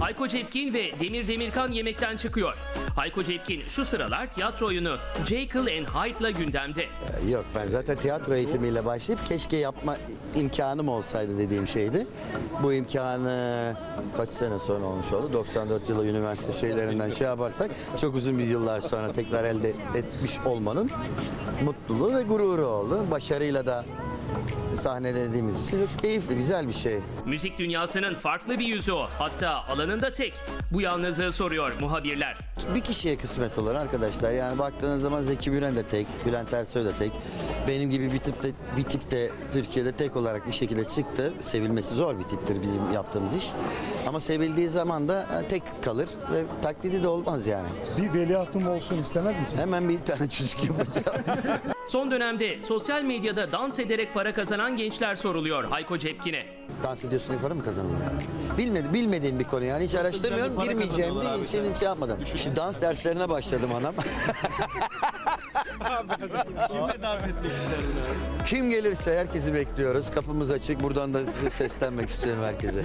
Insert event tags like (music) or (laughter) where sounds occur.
Hayko Cepkin ve Demir Demirkan yemekten çıkıyor. Hayko Cepkin şu sıralar tiyatro oyunu Jekyll and Hyde'la gündemde. Yok ben zaten tiyatro eğitimiyle başlayıp keşke yapma imkanım olsaydı dediğim şeydi. Bu imkanı kaç sene sonra olmuş oldu? 94 yılı üniversite şeylerinden şey yaparsak çok uzun bir yıllar sonra tekrar elde etmiş olmanın mutluluğu ve gururu oldu. Başarıyla da sahnede dediğimiz için çok keyifli, güzel bir şey. Müzik dünyasının farklı bir yüzü o. Hatta alanında tek. Bu yalnızlığı soruyor muhabirler. Bir kişiye kısmet olur arkadaşlar. Yani baktığınız zaman Zeki Müren de tek, Bülent Ersoy da tek. Benim gibi bir tip de, bir tip de Türkiye'de tek olarak bir şekilde çıktı. Sevilmesi zor bir tiptir bizim yaptığımız iş. Ama sevildiği zaman da e, tek kalır ve taklidi de olmaz yani. Bir veliahtım olsun istemez misin? Hemen bir tane çocuk yapacağım. (laughs) Son dönemde sosyal medyada dans ederek para kazanan gençler soruluyor Hayko Cepkin'e. Dans ediyorsun diye para mı kazanıyorsun? Bilmedi, bilmediğim bir konu yani hiç araştırmıyorum. Girmeyeceğim diye için hiç yapmadım. Şimdi dans derslerine başladım anam. Kim gelirse herkesi bekliyoruz. Kapımız açık. Buradan da size seslenmek istiyorum herkese.